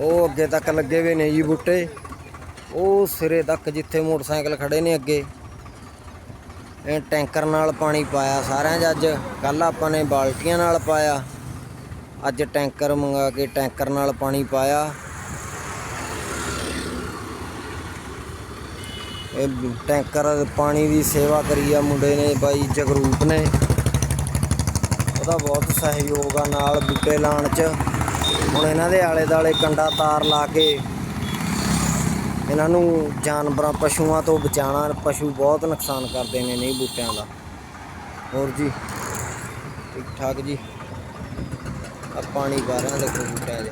ਉਹ ਅੱਗੇ ਤੱਕ ਲੱਗੇ ਹੋਏ ਨੇ ਜੀ ਬੂਟੇ। ਉਹ ਸਿਰੇ ਤੱਕ ਜਿੱਥੇ ਮੋਟਰਸਾਈਕਲ ਖੜੇ ਨੇ ਅੱਗੇ। ਇਹ ਟੈਂਕਰ ਨਾਲ ਪਾਣੀ ਪਾਇਆ ਸਾਰਿਆਂ 'ਚ ਅੱਜ। ਕੱਲ ਆਪਾਂ ਨੇ ਬਾਲਟੀਆਂ ਨਾਲ ਪਾਇਆ। ਅੱਜ ਟੈਂਕਰ ਮੰਗਾ ਕੇ ਟੈਂਕਰ ਨਾਲ ਪਾਣੀ ਪਾਇਆ। ਇਹ ਟੈਂਕਰ ਪਾਣੀ ਦੀ ਸੇਵਾ ਕਰੀ ਆ ਮੁੰਡੇ ਨੇ, ਬਾਈ ਜਗਰੂਪ ਨੇ। ਉਹਦਾ ਬਹੁਤ ਸਹਿਯੋਗ ਆ ਨਾਲ ਬੂਟੇ ਲਾਉਣ 'ਚ। ਹੁਣ ਇਹਨਾਂ ਦੇ ਆਲੇ ਦਾਲੇ ਕੰਡਾ ਤਾਰ ਲਾ ਕੇ ਇਹਨਾਂ ਨੂੰ ਜਾਨਵਰਾਂ, ਪਸ਼ੂਆਂ ਤੋਂ ਬਚਾਉਣਾ, ਪਸ਼ੂ ਬਹੁਤ ਨੁਕਸਾਨ ਕਰਦੇ ਨੇ ਨਹੀਂ ਬੂਟਿਆਂ ਦਾ। ਹੋਰ ਜੀ ਠੀਕ ਠਾਕ ਜੀ। ਆ ਪਾਣੀ ਪਾ ਰਹੇ ਦੇਖੋ ਬੂਟਿਆਂ 'ਚ